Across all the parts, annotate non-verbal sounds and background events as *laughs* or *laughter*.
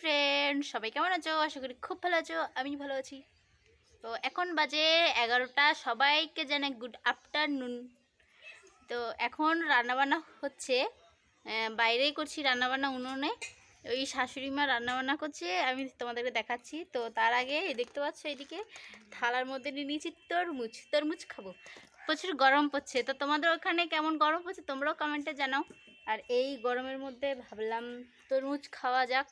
Friend সবাই কেমন আছো? আশা করি খুব ভালো আছো আমি ভালো আছি। তো এখন বাজে এগারোটা, সবাইকে জানে গুড আফটারনুন তো এখন রান্নাবান্না হচ্ছে বাইরেই করছি রান্নাবান্না উনুনে। ওই শাশুড়ি মা রান্নাবান্না করছে, আমি তোমাদেরকে দেখাচ্ছি। তো তার আগে দেখতে পাচ্ছ এইদিকে থালার মধ্যে নিয়ে নিয়েছি তরমুজ তরমুজ খাব। প্রচুর গরম পড়ছে। তো তোমাদের ওখানে কেমন গরম পড়ছে তোমরাও কমেন্টে জানাও। আর এই গরমের মধ্যে ভাবলাম তরমুজ খাওয়া যাক।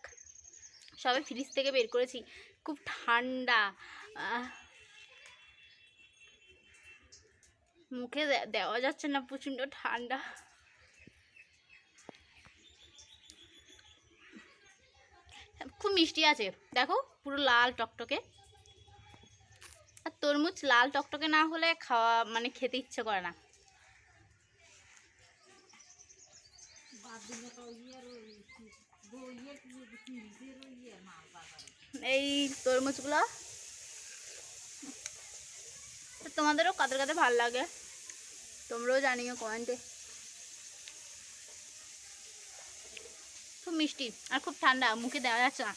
সবে ফ্রিজ থেকে বের করেছি। খুব ঠান্ডা। মুখে দেওয়া যাচ্ছে না, প্রচণ্ড ঠান্ডা। খুব মিষ্টি আছে। দেখো, পুরো লাল টকটকে। আর তরমুজ লাল টকটকে না হলে খাওয়া মানে খেতে ইচ্ছে করে না। এই তরমুজগুলো। তোমাদেরও কাদের কাদের ভালো লাগে? তোমরাও জানিও কমেন্টে। খুব মিষ্টি আর খুব ঠান্ডা, মুখে দেওয়া যাচ্ছে না।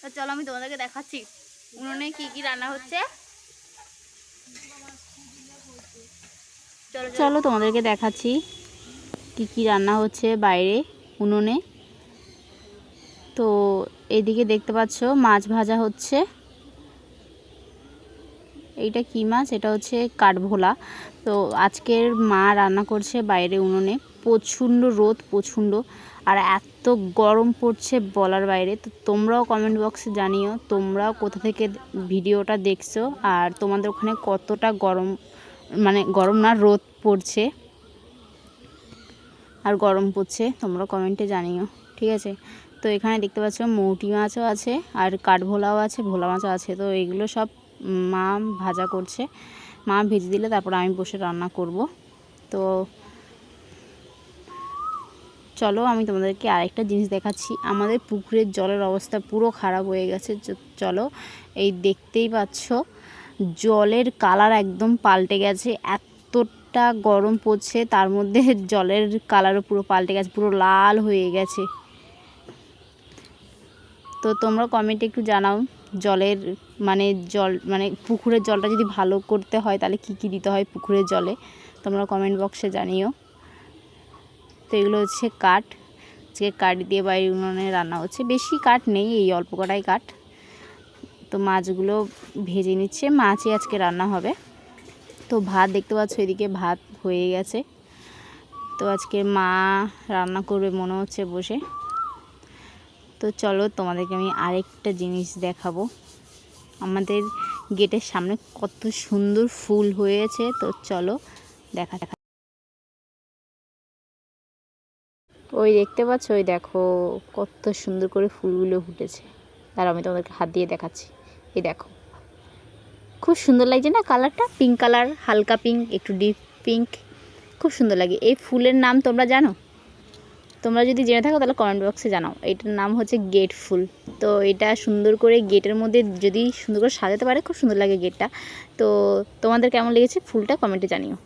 তো চলো আমি তোমাদেরকে দেখাচ্ছি উনুনে কি কি রান্না হচ্ছে। চলো। চলো তোমাদেরকে দেখাচ্ছি কি কি রান্না হচ্ছে বাইরে উনুনে। তো এইদিকে দেখতে পাচ্ছ মাছ ভাজা হচ্ছে। এইটা কি মাছ? এটা হচ্ছে কাঠভোলা। তো আজকের মা রান্না করছে বাইরে উনুনে। প্রচণ্ড রোদ, প্রচণ্ড। আর এত গরম পড়ছে বলার বাইরে। তো তোমরাও কমেন্ট বক্সে জানিও, তোমরাও কোথা থেকে ভিডিওটা দেখছ আর তোমাদের ওখানে কতটা গরম মানে গরম না, রোদ পড়ছে আর গরম পড়ছে তোমরা কমেন্টে জানিও। ঠিক আছে? তো এখানে দেখতে পাচ্ছ মৌটি মাছও আছে আর কাঠভোলাও আছে, ভোলা মাছও আছে। তো এগুলো সব মা ভাজা করছে। মা ভেজে দিলে তারপর আমি বসে রান্না করব। তো চলো আমি তোমাদেরকে আরেকটা জিনিস দেখাচ্ছি। আমাদের পুকুরের জলের অবস্থা পুরো খারাপ হয়ে গেছে। চলো এই দেখতেই পাচ্ছ জলের কালার একদম পাল্টে গেছে। এতটা গরম পড়ছে, তার মধ্যে *laughs* জলের কালারও পুরো পাল্টে গেছে, পুরো লাল হয়ে গেছে। তো তোমরা কমেন্টে একটু জানাও, জলের মানে জল মানে পুকুরের জলটা যদি ভালো করতে হয়, তাহলে কি কি দিতে হয় পুকুরের জলে? তোমরা কমেন্ট বক্সে জানিও। তো এগুলো হচ্ছে কাঠ। আজকে কাঠ দিয়ে বাড়ির উনুনে রান্না হচ্ছে। বেশি কাঠ নেই, এই অল্প কটাই কাঠ। তো মাছগুলো ভেজে নিচ্ছে। মাছই আজকে রান্না হবে। তো ভাত দেখতে পাচ্ছ, এদিকে ভাত হয়ে গেছে। তো আজকে মা রান্না করবে, মনে হচ্ছে বসে। তো চলো তোমাদেরকে আমি আরেকটা জিনিস দেখাবো। আমাদের গেটের সামনে কত সুন্দর ফুল হয়েছে, তো চলো দেখা দেখা ওই দেখতে পাচ্ছ? ওই দেখো, কত সুন্দর করে ফুলগুলো ফুটেছে। আর আমি তোমাদেরকে হাত দিয়ে দেখাচ্ছি। এই দেখো, খুব সুন্দর লাগছে না কালারটা? পিঙ্ক কালার, হালকা পিঙ্ক, একটু ডিপ পিঙ্ক, খুব সুন্দর লাগে। এই ফুলের নাম তোমরা জানো? তোমরা যদি জেনে থাকো তাহলে কমেন্ট বক্সে জানাও। এটার নাম হচ্ছে গেট ফুল। তো এটা সুন্দর করে গেটের মধ্যে যদি সুন্দর করে সাজাতে পারে, খুব সুন্দর লাগে গেটটা তো তোমাদের কেমন লেগেছে ফুলটা কমেন্টে জানিও।